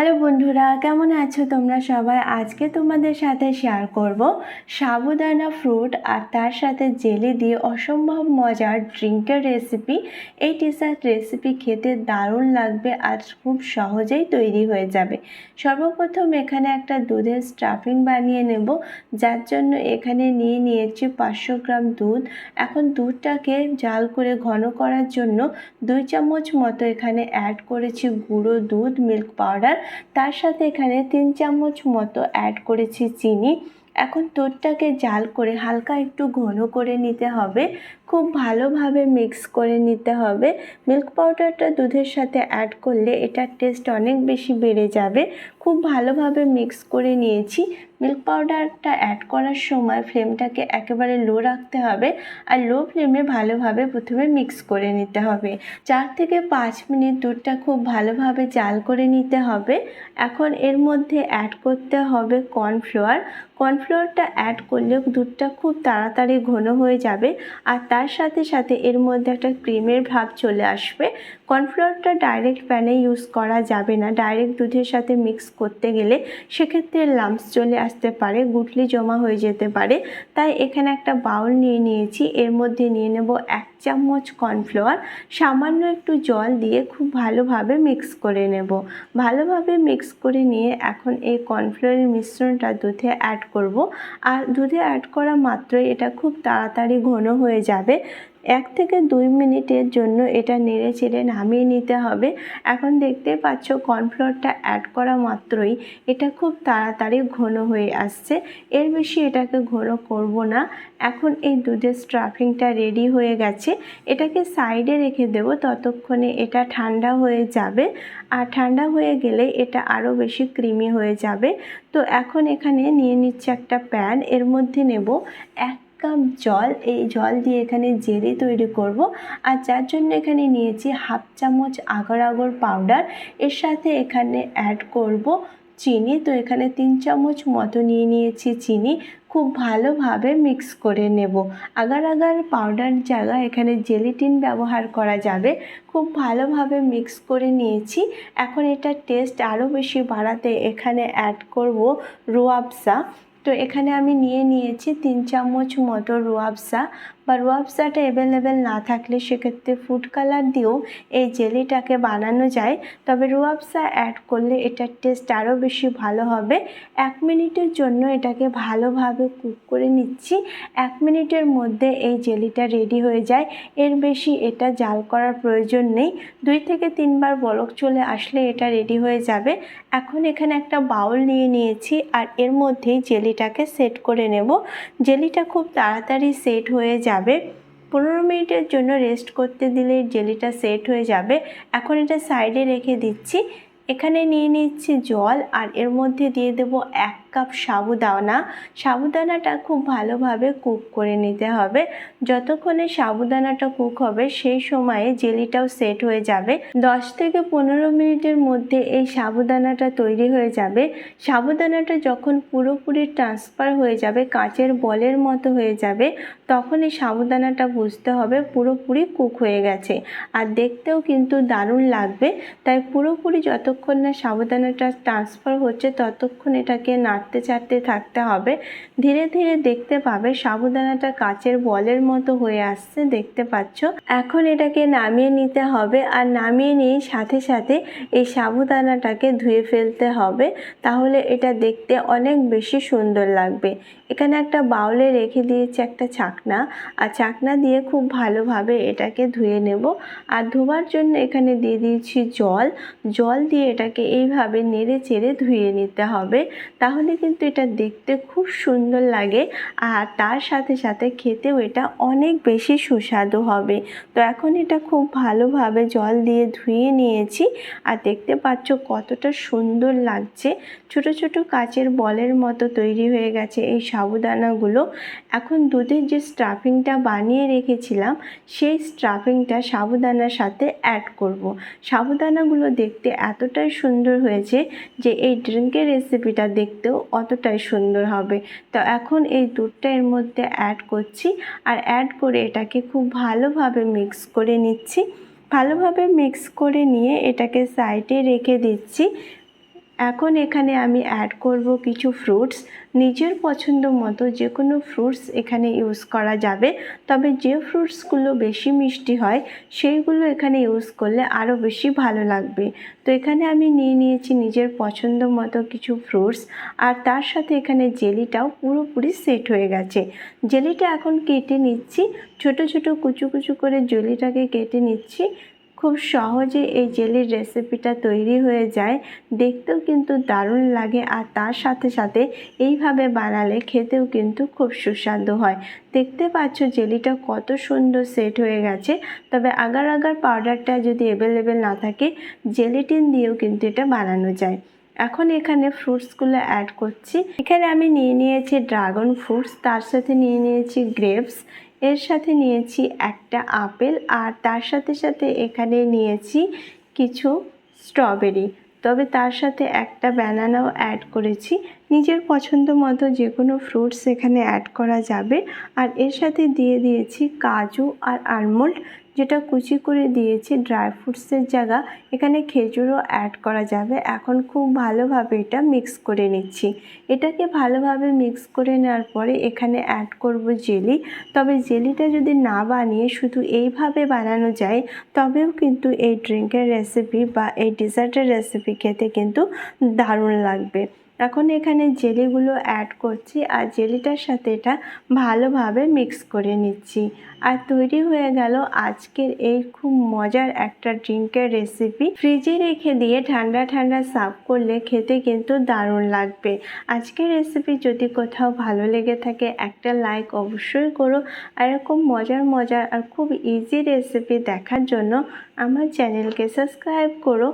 Hello বন্ধুরা, কেমন আছো তোমরা সবাই? আজকে তোমাদের সাথে শেয়ার করব সাবুদানা ফ্রুট আর তার সাথে জেলি দিয়ে অসম্ভব মজার ড্রিঙ্কের রেসিপি এই টিসার্ট রেসিপি খেতে দারুণ লাগবে আর খুব সহজেই তৈরি হয়ে যাবে। সর্বপ্রথম এখানে একটা দুধের স্টাফিং বানিয়ে নেব, যার জন্য এখানে নিয়ে নিয়েছি পাঁচশো গ্রাম দুধ। এখন দুধটাকে জাল করে ঘন করার জন্য দুই চামচ মতো এখানে অ্যাড করেছি গুঁড়ো দুধ মিল্ক পাউডার তার সাথে এখানে তিন চামচ মতো অ্যাড করেছি চিনি। এখন তোরটাকে জাল করে হালকা একটু ঘন করে নিতে হবে। খুব ভালোভাবে মিক্স করে নিতে হবে। মিল্ক পাউডারটা দুধের সাথে অ্যাড করলে এটার টেস্ট অনেক বেশি বেড়ে যাবে। খুব ভালোভাবে মিক্স করে নিয়েছি। মিল্ক পাউডারটা অ্যাড করার সময় ফ্লেমটাকে একেবারে লো রাখতে হবে আর লো ফ্লেমে ভালোভাবে প্রথমে মিক্স করে নিতে হবে। চার থেকে পাঁচ মিনিট দুধটা খুব ভালোভাবে জাল করে নিতে হবে। এখন এর মধ্যে অ্যাড করতে হবে কর্নফ্লাওয়ার কর্নফ্লাওয়ারটা অ্যাড করলে দুধটা খুব তাড়াতাড়ি ঘন হয়ে যাবে আর তার সাথে সাথে এর মধ্যে একটা ক্রিমের ভাব চলে আসবে। কর্নফ্লাওয়ারটা ডাইরেক্ট প্যানে ইউজ করা যাবে না। ডাইরেক্ট দুধের সাথে মিক্স করতে গেলে সেক্ষেত্রে লাম্পস চলে আসতে পারে, গুটলি জমা হয়ে যেতে পারে। তাই এখানে একটা বাউল নিয়ে নিয়েছি, এর মধ্যে নিয়ে নেব এক চামচ কর্নফ্লাওয়ার। সামান্য একটু জল দিয়ে খুব ভালোভাবে মিক্স করে নেব। ভালোভাবে মিক্স করে নিয়ে এখন এই কর্নফ্লাওয়ারের মিশ্রণটা দুধে অ্যাড করব। আর দুধে অ্যাড করা মাত্রই এটা খুব তাড়াতাড়ি ঘন হয়ে যাবে। এক থেকে দুই মিনিটের জন্য এটা নেড়ে চেড়ে নামিয়ে নিতে হবে। এখন দেখতে পাচ্ছ কর্নফ্লোরটা অ্যাড করা মাত্রই এটা খুব তাড়াতাড়ি ঘন হয়ে আসছে। এর বেশি এটাকে ঘন করব না। এখন এই দুধের স্ট্রাফিংটা রেডি হয়ে গেছে। এটাকে সাইডে রেখে দেব ততক্ষণে এটা ঠান্ডা হয়ে যাবে। আর ঠান্ডা হয়ে গেলে এটা আরও বেশি ক্রিমি হয়ে যাবে। তো এখন এখানে নিয়ে নিচ্ছে একটা প্যান এর মধ্যে নেব এক কাপ জল, এই জল দিয়ে এখানে জেলি তৈরি করব। আর যার জন্য এখানে নিয়েছি হাফ চামচ আগর আগর পাউডার এর সাথে এখানে অ্যাড করব চিনি। তো এখানে তিন চামচ মতো নিয়ে নিয়েছি চিনি। খুব ভালোভাবে মিক্স করে নেব। আগার আগার পাউডার জায়গায় এখানে জেলিটিন ব্যবহার করা যাবে। খুব ভালোভাবে মিক্স করে নিয়েছি। এখন এটা টেস্ট আরও বেশি বাড়াতে এখানে অ্যাড করব রোয়াবসা। তো এখানে আমি নিয়ে নিয়েছি তিন চামচ মতো রুয়াবসা বা রুয়াবসাটা অ্যাভেলেবেল না থাকলে সেক্ষেত্রে ফুড কালার দিয়েও এই জেলিটাকে বানানো যায়। তবে রুয়াবসা অ্যাড করলে এটার টেস্ট আরও বেশি ভালো হবে। এক মিনিটের জন্য এটাকে ভালোভাবে কুক করে নিচ্ছি। এক মিনিটের মধ্যে এই জেলিটা রেডি হয়ে যায়। এর বেশি এটা জাল করার প্রয়োজন নেই। দুই থেকে তিনবার বলক চলে আসলে এটা রেডি হয়ে যাবে। এখন এখানে একটা বাউল নিয়ে নিয়েছি আর এর মধ্যেই জেলিটাকে সেট করে নেব। জেলিটা খুব তাড়াতাড়ি সেট হয়ে যাবে। পনেরো মিনিটের জন্য রেস্ট করতে দিলে জেলিটা সেট হয়ে যাবে। এখন এটা সাইডে রেখে দিচ্ছি। এখানে নিয়ে নিচ্ছি জল আর এর মধ্যে দিয়ে দেব এক কাপ সাবুদানা। সাবুদানাটা খুব ভালোভাবে কুক করে নিতে হবে। যতক্ষণে সাবুদানাটা কুক হবে, সেই সময়ে জেলিটাও সেট হয়ে যাবে। দশ থেকে পনেরো মিনিটের মধ্যে এই সাবুদানাটা তৈরি হয়ে যাবে। সাবুদানাটা যখন পুরোপুরি ট্রান্সফার হয়ে যাবে, কাঁচের বলের মতো হয়ে যাবে, তখন এই সাবুদানাটা বুঝতে হবে পুরোপুরি কুক হয়ে গেছে। আর দেখতেও কিন্তু দারুণ লাগবে। তাই পুরোপুরি যতক্ষণ না সাবুদানাটা ট্রান্সফার হচ্ছে, ততক্ষণ এটাকে নাড়তে চাড়তে থাকতে হবে। ধীরে ধীরে দেখতে পাবে সাবুদানাটা কাচের বলের মতো হয়ে আসছে, দেখতে পাচ্ছ? এখন এটাকে নামিয়ে নিতে হবে আর নামিয়ে নিয়ে সাথে সাথে এই সাবুদানাটাকে ধুয়ে ফেলতে হবে। তাহলে এটা দেখতে অনেক বেশি সুন্দর লাগবে। এখানে একটা বাউলে রেখে দিয়েছি একটা ছাকনা। আর ছাকনা দিয়ে খুব ভালোভাবে এটাকে ধুয়ে নেব। আর ধোবার জন্য এখানে দিয়ে দিয়েছি জল। জল দিয়ে এটাকে এইভাবে নেড়ে চেড়ে ধুয়ে নিতে হবে। তাহলে কিন্তু এটা দেখতে খুব সুন্দর লাগে আর তার সাথে সাথে খেতেও এটা অনেক বেশি সুস্বাদু হবে। তো এখন এটা খুব ভালোভাবে জল দিয়ে ধুয়ে নিয়েছি আর দেখতে পাচ্ছ কতটা সুন্দর লাগছে। ছোট ছোট কাচের বলের মতো তৈরি হয়ে গেছে এই সাবুদানাগুলো। এখন দুধের যে স্টাফিংটা বানিয়ে রেখেছিলাম, সেই স্টাফিংটা সাবুদানার সাথে অ্যাড করব। সাবুদানাগুলো দেখতে এতটাই সুন্দর হয়েছে যে এই ড্রিঙ্কের রেসিপিটা দেখতেও অতটাই সুন্দর হবে। তো এখন এই দুধটা এর মধ্যে অ্যাড করছি আর অ্যাড করে এটাকে খুব ভালোভাবে মিক্স করে নিচ্ছি। ভালোভাবে মিক্স করে নিয়ে এটাকে সাইডে রেখে দিচ্ছি। এখন এখানে আমি অ্যাড করব কিছু ফ্রুটস নিজের পছন্দ মতো যে কোনো ফ্রুটস এখানে ইউজ করা যাবে। তবে যে ফ্রুটসগুলো বেশি মিষ্টি হয়, সেইগুলো এখানে ইউজ করলে আরও বেশি ভালো লাগবে। তো এখানে আমি নিয়ে নিয়েছি নিজের পছন্দ মতো কিছু ফ্রুটস আর তার সাথে এখানে জেলিটাও পুরোপুরি সেট হয়ে গেছে। জেলিটা এখন কেটে নিচ্ছি। ছোট ছোট কুচু কুচু করে জেলিটাকে কেটে নিচ্ছি। খুব সহজে এই জেলির রেসিপিটা তৈরি হয়ে যায়। দেখতেও কিন্তু দারুণ লাগে আর তার সাথে সাথে এইভাবে বানালে খেতেও কিন্তু খুব সুস্বাদু হয়। দেখতে পাচ্ছ জেলিটা কত সুন্দর সেট হয়ে গেছে। তবে আগার আগার পাউডারটা যদি অ্যাভেলেবেল না থাকে জেলিটিন দিয়েও কিন্তু এটা বানানো যায়। এখন এখানে ফ্রুটসগুলো অ্যাড করছি। এখানে আমি নিয়ে নিয়েছি ড্রাগন ফ্রুটস তার সাথে নিয়ে নিয়েছি গ্রেপস এর সাথে নিয়েছি একটা আপেল আর তার সাথে সাথে এখানে নিয়েছি কিছু স্ট্রবেরি। তবে তার সাথে একটা ব্যানানাও অ্যাড করেছি। নিজের পছন্দ মতো যে কোনো ফ্রুটস এখানে অ্যাড করা যাবে। আর এর সাথে দিয়ে দিয়েছি কাজু আর আলমন্ড যেটা কুচি করে দিয়েছি ড্রাই ফ্রুটসের জায়গা, এখানে খেজুরও অ্যাড করা যাবে। এখন খুব ভালোভাবে এটা মিক্স করে নিচ্ছি। এটাকে ভালোভাবে মিক্স করে নেওয়ার পরে এখানে অ্যাড করব জেলি। তবে জেলিটা যদি না বানিয়ে শুধু এইভাবে বানানো যায়, তবেও কিন্তু এই ড্রিঙ্কের রেসিপি বা এই ডেজার্টের রেসিপি খেতে কিন্তু দারুণ লাগবে। এখন এখানে জেলিগুলো অ্যাড করছি আর জেলিটার সাথে এটা ভালোভাবে মিক্স করে নিচ্ছি। আর তৈরি হয়ে গেল আজকের এই খুব মজার একটা ড্রিঙ্কের রেসিপি ফ্রিজে রেখে দিয়ে ঠান্ডা ঠান্ডা সার্ভ করলে খেতে কিন্তু দারুণ লাগবে। আজকের রেসিপি যদি কোথাও ভালো লেগে থাকে একটা লাইক অবশ্যই করো। আর এরকম মজার মজার আর খুব ইজি রেসিপি দেখার জন্য আমার চ্যানেলকে সাবস্ক্রাইব করো।